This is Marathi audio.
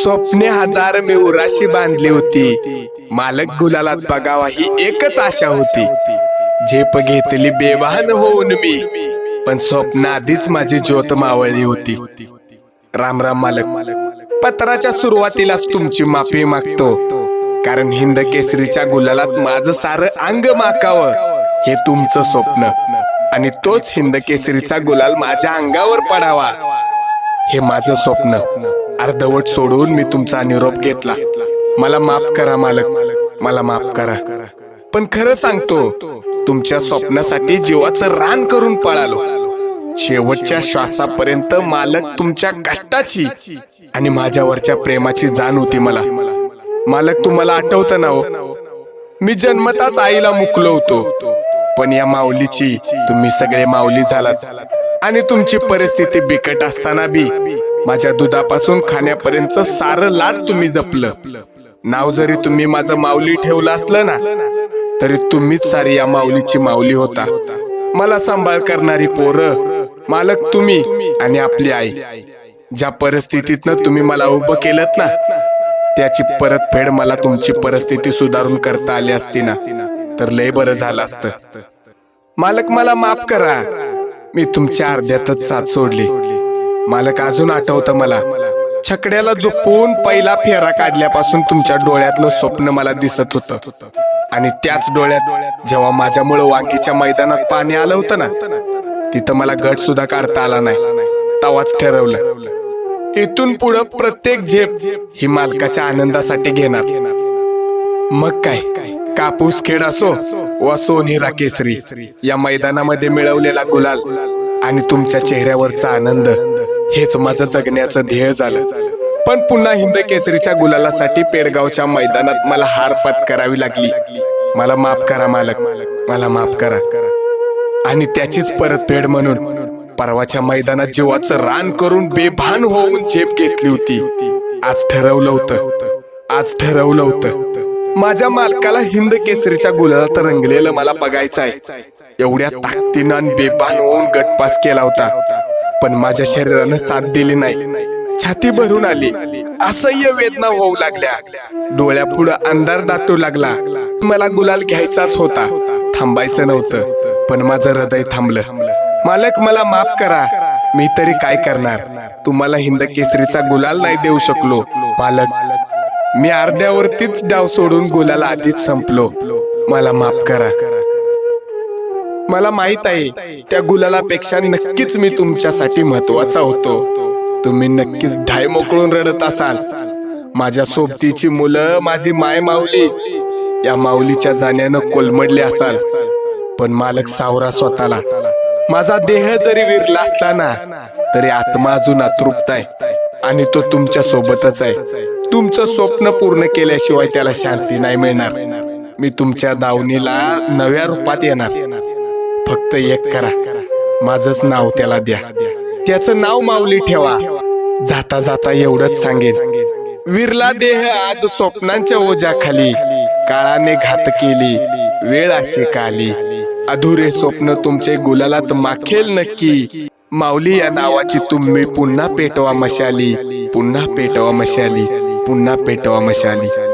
स्वप्ने हजार मी उराशी बांधली होती. मालक गुलालात बघावा ही एकच आशा होती. झेप घेतली बेवाहन होऊन मी. पण स्वप्न आधीच माझी ज्योत मावळली होती. राम राम मालक. पत्राच्या सुरुवातीलाच तुमची माफी मागतो. कारण हिंद केसरीच्या गुलालात माझं सारं अंग माकावं. हे तुमचं स्वप्न. आणि तोच हिंद केसरीचा गुलाल माझ्या अंगावर पडावा. हे माझं स्वप्न. अर्धवट सोडून मी तुमचा निरोप घेतला. मला माफ करा मालक. मला माफ करा. पण खरं सांगतो तुमच्या स्वप्नासाठी जीवाचं रान करून पळालो. शेवटच्या श्वासापर्यंत मालक तुमच्या कष्टाची आणि माझ्यावरच्या प्रेमाची जाण होती मला. मालक तुम्हाला आठवतं ना हो? मी जन्मताच आईला मुकलो होतो. पण या माऊलीची तुम्ही सगळे माऊली झालात. आणि तुमची परिस्थिती बिकट असताना बी. माझ्या दुधापासून खाण्यापर्यंत सारं लाड तुम्ही जपलं. नाव जरी तुम्ही माझं माऊली ठेवलं असलं ना तरी तुम्हीच सारी या माऊलीची माऊली होता. मला सांभाळ करणारी पोरं मालक तुम्ही आणि आपली आई. ज्या परिस्थितीतनं तुम्ही मला उभं केलं ना त्याची परतफेड मला तुमची परिस्थिती सुधारून करता आली असती ना तर लय बरं झालं असतं. मालक मला माफ करा. मी तुमच्या अर्ध्यातच साथ सोडली. मालक अजून आठवतं मला. छकड्याला झोपून पहिला फेरा काढल्यापासून तुमच्या डोळ्यातलं स्वप्न मला दिसत होतं. आणि त्याच डोळ्यात जेव्हा माझ्यामुळे वांगीच्या मैदानात पाणी आलं होतं ना तिथं मला गट सुद्धा काढता आला नाही. तवाच ठरवलं. इथून पुढं प्रत्येक झेप ही मालकाच्या आनंदासाठी घेणार. मग काय? कापूस खेळ असो वा सोनेरा केसरी या मैदानामध्ये मिळवलेला गुलाल आणि तुमच्या चेहऱ्यावरचा आनंद हेच माझं जगण्याचं ध्येय झालं. पण पुन्हा हिंद केसरीच्या गुलालासाठी पेडगावच्या मैदानात मला हार पत्करावी लागली. मला माफ करा मालक मला माफ करा. आणि त्याचीच परतफेड म्हणून परवाच्या मैदानात जीवाचं रान करून बेभान होऊन झेप घेतली होती. आज ठरवलं होतं आज ठरवलं होतं. माझ्या मालकाला हिंद केसरीच्या गुलालात रंगलेलं मला बघायचं आहे एवढ्या ताकदीनं आणि बेभान होऊन गटपास केला होता. पण माझ्या शरीरानं साथ दिली नाही. छाती भरून आली. असह्य वेदना होऊ लागल्या. डोळ्यापुढं अंधार दाटू लागला. मला गुलाल घ्यायचाच होता. थांबायचं नव्हतं. पण माझं हृदय थांबलं. मालक मला माफ करा. मी तरी काय करणार? तुम्हाला हिंद केसरीचा गुलाल नाही देऊ शकलो. मालक मी अर्ध्यावरतीच डाव सोडून गुलाला आधीच संपलो. मला माफ करा. मला माहीत आहे त्या गुलालापेक्षा नक्कीच मी तुमच्यासाठी महत्त्वाचा होतो. तुम्ही नक्कीच ढाय मोकळून रडत असाल. माझ्या सोबतीची मुलं माझी माय माऊली या माऊलीच्या जाण्यानं कोलमडले असाल. पण मालक सावरा स्वतःला माझा देह जरी विरला असला ना तरी आत्मा अजून अतृप्त आहे आणि तो तुमच्या सोबतच आहे. तुमचं स्वप्न पूर्ण केल्याशिवाय त्याला शांती नाही मिळणार. मी तुमच्या दावणीला नव्या रूपात येणार. फक्त एक करा. माझंच नाव त्याला द्या. त्याचं नाव माऊली ठेवा. जाता जाता एवढंच सांगेन. विरला देह आज स्वप्नांच्या ओझ्याखाली. काळाने घात केली. वेळ अशी काली. अधुरे स्वप्न तुमचे गुलालात माखेल नक्की. माऊली या नावाची तुम्ही पुन्हा पेटवा मशाली. पुन्हा पेटवा मशाली. पुन्हा पेटवा मशाली.